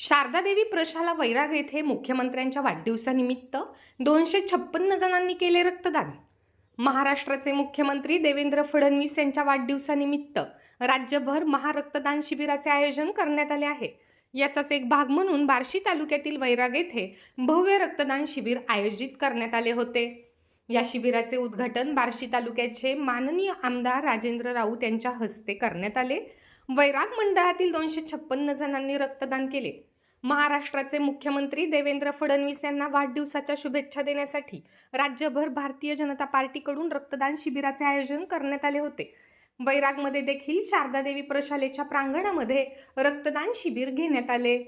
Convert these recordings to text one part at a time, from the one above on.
शारदादेवी प्रशाला वैराग येथे मुख्यमंत्र्यांच्या वाढदिवसानिमित्त दोनशे छप्पन्न जणांनी केले रक्तदान. महाराष्ट्राचे मुख्यमंत्री देवेंद्र फडणवीस यांच्या वाढदिवसानिमित्त राज्यभर महारक्तदान शिबिराचे आयोजन करण्यात आले आहे. याचाच एक भाग म्हणून बार्शी तालुक्यातील वैराग येथे भव्य रक्तदान शिबिर आयोजित करण्यात आले होते. या शिबिराचे उद्घाटन बार्शी तालुक्याचे माननीय आमदार राजेंद्र राऊत यांच्या हस्ते करण्यात आले. वैराग मंडळातील दोनशे छप्पन्न जणांनी रक्तदान केले. महाराष्ट्राचे मुख्यमंत्री देवेंद्र फडणवीस यांना वाढदिवसाच्या शुभेच्छा देण्यासाठी राज्यभर भारतीय जनता पार्टीकडून रक्तदान शिबिराचे आयोजन करण्यात आले होते. वैरागमध्ये देखील शारदादेवी प्रशालेच्या प्रांगणामध्ये रक्तदान शिबिर घेण्यात आले.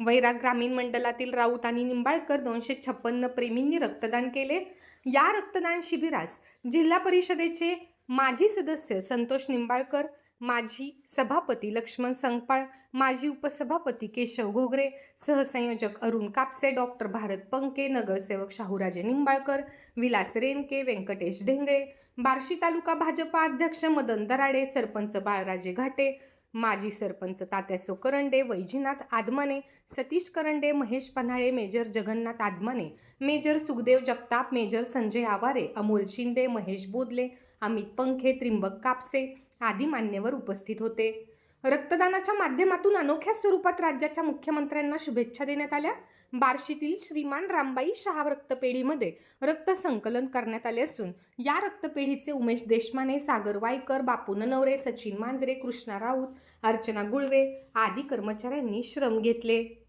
वैराग ग्रामीण मंडलातील राऊत आणि निंबाळकर दोनशे छप्पन्न प्रेमींनी रक्तदान केले. या रक्तदान शिबिरास जिल्हा परिषदेचे माजी सदस्य संतोष निंबाळकर माजी सभापती लक्ष्मण संगपाळ माजी उपसभापती केशव घोगरे सहसंयोजक अरुण कापसे डॉक्टर भारत पंके नगरसेवक शाहूराजे निंबाळकर विलास रेनके व्यंकटेश ढेंगळे बार्शी तालुका भाजपा अध्यक्ष मदन दराडे सरपंच बाळराजे घाटे माजी sarpanch Tatyaso Karande Vaijinath Adamane Satish Karande Mahesh Panhale major Jagannath Adamane major Sukhdev Jagtap major Sanjay Aware Amol Shinde Mahesh Bodle Amit Pankhe Trimbak Kapse आदी मान्यवर उपस्थित होते. रक्तदानाच्या माध्यमातून अनोख्या स्वरूपात राज्याच्या मुख्यमंत्र्यांना शुभेच्छा देण्यात आल्या. बार्शीतील श्रीमान रामबाई शहा रक्तपेढीमध्ये रक्त संकलन करण्यात आले असून या रक्तपेढीचे उमेश देशमाने सागर वायकर बापू ननवरे सचिन मांजरे कृष्णा राऊत अर्चना गुळवे आदी कर्मचाऱ्यांनी श्रम घेतले.